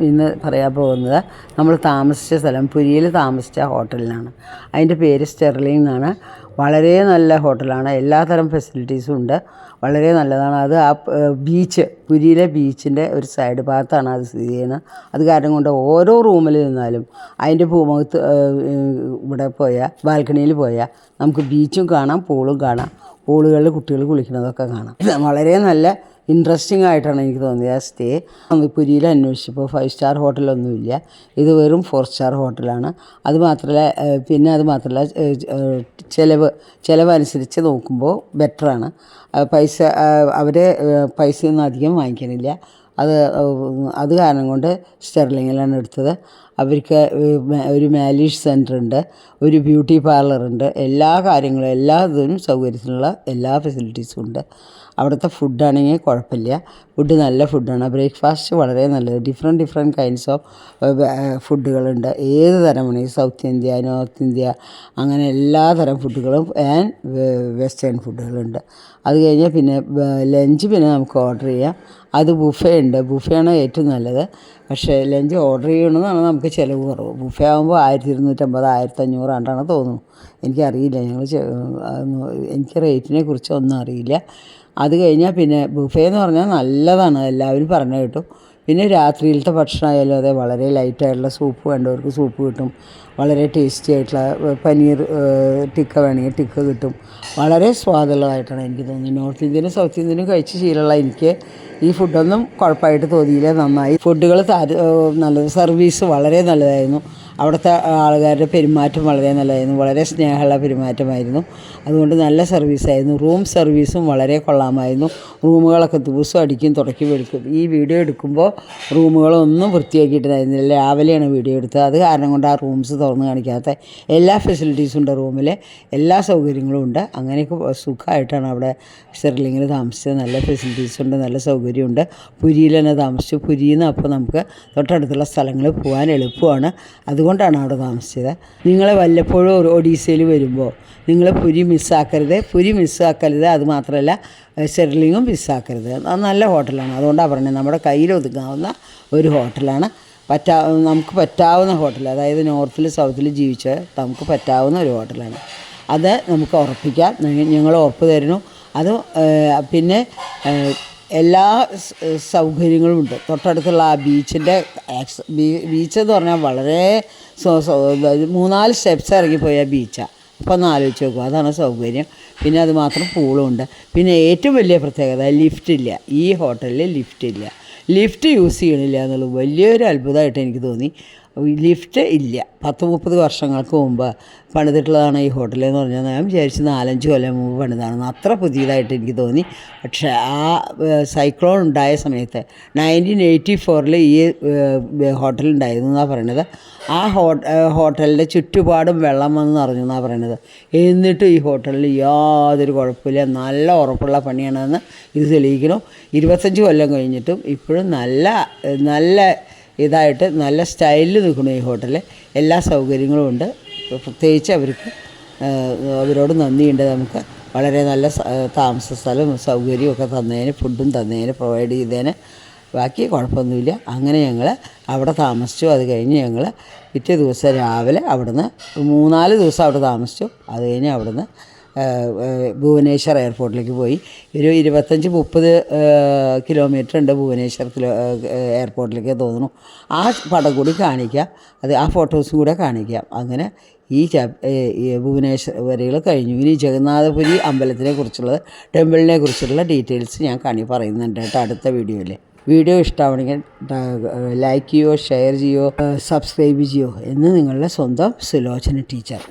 ഇന്ന് പറയാൻ പോകുന്നത് നമ്മൾ താമസിച്ച സ്ഥലം പുരിയിൽ താമസിച്ച ഹോട്ടലിനാണ് അതിന്റെ പേര് സ്റ്റെർലിംഗ് എന്നാണ്. വളരെ നല്ല ഹോട്ടലാണ്. എല്ലാതരം ഫെസിലിറ്റീസും ഉണ്ട്. വളരെ നല്ലതാണ്. അത് ആ ബീച്ച് പുരിയിലെ ബീച്ചിന്റെ ഒരു സൈഡ് ഭാഗത്താണ് അത് സ്ഥിതി ചെയ്യുന്നത്. അത് കാരണം കൊണ്ട് ഓരോ റൂമിൽ നിന്നാലും അതിന്റെ ഭൂമുഖത്ത് ഇവിടെ പോയാൽ ബാൽക്കണിയിൽ പോയാൽ നമുക്ക് ബീച്ചും കാണാം പൂളും കാണാം പൂളുകളിൽ കുട്ടികൾ കുളിക്കുന്നതൊക്കെ കാണാം. വളരെ നല്ല ഇൻട്രസ്റ്റിംഗ് ആയിട്ടാണ് എനിക്ക് തോന്നിയത്. ആ സ്റ്റേ പുരിയിൽ അന്വേഷിച്ചപ്പോൾ ഫൈവ് സ്റ്റാർ ഹോട്ടലൊന്നുമില്ല ഇത് വെറും ഫോർ സ്റ്റാർ ഹോട്ടലാണ് അത് മാത്രമല്ല പിന്നെ അത് മാത്രമല്ല ചിലവ് ചിലവ് അനുസരിച്ച് നോക്കുമ്പോൾ ബെറ്ററാണ് പൈസ അവർ പൈസയൊന്നും അധികം വാങ്ങിക്കണില്ല. അത് അത് കാരണം കൊണ്ട് സ്റ്റെർലിങ്ങിലാണ് എടുത്തത്. അവർക്ക് ഒരു മാലീഷ് സെന്റർ ഉണ്ട് ഒരു ബ്യൂട്ടി പാർലർ ഉണ്ട് എല്ലാ കാര്യങ്ങളും എല്ലാ ഇതിനും സൗകര്യത്തിനുള്ള എല്ലാ ഫെസിലിറ്റീസും ഉണ്ട്. അവിടുത്തെ ഫുഡാണെങ്കിൽ കുഴപ്പമില്ല. ഫുഡ് നല്ല ഫുഡാണ്. ബ്രേക്ക്ഫാസ്റ്റ് വളരെ നല്ലത്. ഡിഫറെന്റ് ഡിഫറെന്റ് കൈൻഡ്സ് ഓഫ് ഫുഡുകളുണ്ട്. ഏത് തരം വേണമെങ്കിൽ സൗത്ത് ഇന്ത്യ നോർത്ത് ഇന്ത്യ അങ്ങനെ എല്ലാ തരം ഫുഡുകളും ആൻഡ് വെസ്റ്റേൺ ഫുഡുകളുണ്ട്. അത് കഴിഞ്ഞാൽ പിന്നെ ലഞ്ച് പിന്നെ നമുക്ക് ഓർഡർ ചെയ്യാം. അത് ബുഫേ ഉണ്ട്. ബുഫേ ആണ് ഏറ്റവും നല്ലത്. പക്ഷേ ലഞ്ച് ഓർഡർ ചെയ്യണമെന്നാണ് നമുക്ക് ചിലവ് കുറവ്. ബുഫേ ആകുമ്പോൾ ആയിരത്തി ഇരുന്നൂറ്റമ്പത് ആയിരത്തി അഞ്ഞൂറാണ്ടാണ് തോന്നുന്നു എനിക്കറിയില്ല ഞങ്ങൾ എനിക്ക് റേറ്റിനെ കുറിച്ച് ഒന്നും അറിയില്ല. അത് കഴിഞ്ഞാൽ പിന്നെ ബുഫേ എന്ന് പറഞ്ഞാൽ നല്ലതാണ്. എല്ലാവരും പറഞ്ഞു കേട്ടു. പിന്നെ രാത്രിയിലത്തെ ഭക്ഷണമായാലും അതെ വളരെ ലൈറ്റായിട്ടുള്ള സൂപ്പ് വേണ്ടവർക്ക് സൂപ്പ് കിട്ടും. വളരെ ടേസ്റ്റി ആയിട്ടുള്ള പനീർ ടിക്ക വേണമെങ്കിൽ ടിക്ക കിട്ടും. വളരെ സ്വാദുള്ളതായിട്ടാണ് എനിക്ക് തോന്നുന്നത്. നോർത്ത് ഇന്ത്യനും സൗത്ത് ഇന്ത്യനും കഴിച്ച് ശീലമുള്ള എനിക്ക് ഈ ഫുഡൊന്നും കുഴപ്പമായിട്ട് തോന്നിയില്ല. നന്നായി. ഫുഡുകൾ താര നല്ലത്. സർവീസ് വളരെ നല്ലതായിരുന്നു. അവിടുത്തെ ആൾക്കാരുടെ പെരുമാറ്റം വളരെ നല്ലതായിരുന്നു. വളരെ സ്നേഹമുള്ള പെരുമാറ്റമായിരുന്നു. അതുകൊണ്ട് നല്ല സർവീസായിരുന്നു. റൂം സർവീസും വളരെ കൊള്ളാമായിരുന്നു. റൂമുകളൊക്കെ ദിവസം അടിക്കും തുടക്കി എടുക്കും ഈ വീഡിയോ എടുക്കുമ്പോൾ റൂമുകളൊന്നും വൃത്തിയാക്കിയിട്ടുണ്ടായിരുന്നില്ല രാവിലെയാണ് വീഡിയോ എടുത്തത്. അത് കാരണം കൊണ്ട് ആ റൂംസ് തുറന്ന് കാണിക്കാത്ത എല്ലാ ഫെസിലിറ്റീസും ഉണ്ട് റൂമിൽ എല്ലാ സൗകര്യങ്ങളും ഉണ്ട്. അങ്ങനെയൊക്കെ സുഖമായിട്ടാണ് അവിടെ സ്റ്റെർലിങ്ങിൽ താമസിച്ചത്. നല്ല ഫെസിലിറ്റീസ് ഉണ്ട് നല്ല സൗകര്യമുണ്ട്. പുരിയിൽ തന്നെ താമസിച്ചു. പുരിയിൽ നിന്ന് അപ്പോൾ നമുക്ക് തൊട്ടടുത്തുള്ള സ്ഥലങ്ങളിൽ പോകാൻ എളുപ്പമാണ്. അതുകൊണ്ടാണ് അവിടെ താമസിച്ചത്. നിങ്ങൾ വല്ലപ്പോഴും ഒഡീസയിൽ വരുമ്പോൾ നിങ്ങൾ പുരി മിസ്സാക്കരുത് പുരി മിസ്സാക്കരുത്. അത് മാത്രമല്ല മിസ്സാക്കരുത്. അത് നല്ല ഹോട്ടലാണ്. അതുകൊണ്ടാണ് പറഞ്ഞത് നമ്മുടെ കയ്യിൽ ഒതുങ്ങാവുന്ന ഒരു ഹോട്ടലാണ്. പറ്റാ നമുക്ക് പറ്റാവുന്ന ഹോട്ടൽ അതായത് നോർത്തിൽ സൗത്തിൽ ജീവിച്ച നമുക്ക് പറ്റാവുന്ന ഒരു ഹോട്ടലാണ്. അത് നമുക്ക് ഉറപ്പിക്കാം. ഞങ്ങൾ ഉറപ്പ് തരുന്നു. അത് പിന്നെ എല്ലാ സൗകര്യങ്ങളും ഉണ്ട് തൊട്ടടുത്തുള്ള ആ ബീച്ചിന്റെ ബീച്ച് എന്ന് പറഞ്ഞാൽ വളരെ മൂന്നാൽ സ്റ്റെപ്സ് ഇറങ്ങിപ്പോയ ബീച്ചാണ് അപ്പോൾ ഒന്ന് ആലോചിച്ച് നോക്കുക അതാണ് സൗകര്യം. പിന്നെ അത് മാത്രം പൂളും ഉണ്ട് പിന്നെ ഏറ്റവും വലിയ പ്രത്യേകത ലിഫ്റ്റ് ഇല്ല. ഈ ഹോട്ടലിൽ ലിഫ്റ്റ് ഇല്ല. ലിഫ്റ്റ് യൂസ് ചെയ്യണില്ല എന്നുള്ളത് വലിയൊരു അത്ഭുതമായിട്ട് എനിക്ക് തോന്നി. ലിഫ്റ്റ് ഇല്ല. പത്ത് മുപ്പത് വർഷങ്ങൾക്ക് മുമ്പ് പണിതിട്ടുള്ളതാണ് ഈ ഹോട്ടൽ എന്ന് പറഞ്ഞാൽ ഞാൻ വിചാരിച്ച് നാലഞ്ച് കൊല്ലം മുമ്പ് പണിതാണെന്ന് അത്ര പുതിയതായിട്ട് എനിക്ക് തോന്നി. പക്ഷേ ആ സൈക്ലോൺ ഉണ്ടായ സമയത്ത് നയന്റീൻ എയ്റ്റി ഫോറിൽ ഈ ഹോട്ടൽ ഉണ്ടായിരുന്നു എന്നാണ് പറയണത്. ആ ഹോട്ടലിന്റെ ചുറ്റുപാടും വെള്ളം വന്ന് നിറഞ്ഞു എന്നാണ് പറയണത്. എന്നിട്ടും ഈ ഹോട്ടലിൽ യാതൊരു കുഴപ്പമില്ല. നല്ല ഉറപ്പുള്ള പണിയാണെന്ന് ഇത് തെളിയിക്കണം ഇരുപത്തഞ്ച് കൊല്ലം കഴിഞ്ഞിട്ടും ഇപ്പോഴും നല്ല നല്ല ഇതായിട്ട് നല്ല സ്റ്റൈലിൽ നിൽക്കുന്നു ഈ ഹോട്ടൽ. എല്ലാ സൗകര്യങ്ങളും ഉണ്ട്. പ്രത്യേകിച്ച് അവർക്ക് അവരോട് നന്ദിയുണ്ട് നമുക്ക്. വളരെ നല്ല താമസ സ്ഥലവും സൗകര്യവും ഒക്കെ തന്നതിന് ഫുഡും തന്നതിന് പ്രൊവൈഡ് ചെയ്തതിന്. ബാക്കി കുഴപ്പമൊന്നുമില്ല. അങ്ങനെ ഞങ്ങൾ അവിടെ താമസിച്ചു. അത് കഴിഞ്ഞ് ഞങ്ങൾ പിറ്റേ ദിവസം രാവിലെ അവിടുന്ന് മൂന്നാൽ ദിവസം അവിടെ താമസിച്ചു. അത് കഴിഞ്ഞ് അവിടുന്ന് ഭുവനേശ്വർ എയർപോർട്ടിലേക്ക് പോയി. ഒരു ഇരുപത്തഞ്ച് മുപ്പത് കിലോമീറ്റർ ഉണ്ട് ഭുവനേശ്വർ എയർപോർട്ടിലേക്ക് തോന്നുന്നു. ആ പടം കൂടി കാണിക്കാം. അത് ആ ഫോട്ടോസും കൂടെ കാണിക്കാം. അങ്ങനെ ഈ ഭുവനേശ്വർ വരികൾ കഴിഞ്ഞു. ഇനി ജഗന്നാഥപുരി അമ്പലത്തിനെ കുറിച്ചുള്ളത് ടെമ്പിളിനെ കുറിച്ചുള്ള ഡീറ്റെയിൽസ് ഞാൻ കാണി പറയുന്നുണ്ട് കേട്ടോ അടുത്ത വീഡിയോയിൽ വീഡിയോ ഇഷ്ടമാണെങ്കിൽ ലൈക്ക് ചെയ്യോ ഷെയർ ചെയ്യോ സബ്സ്ക്രൈബ് ചെയ്യോ എന്ന് നിങ്ങളുടെ സ്വന്തം സുലോചന ടീച്ചർ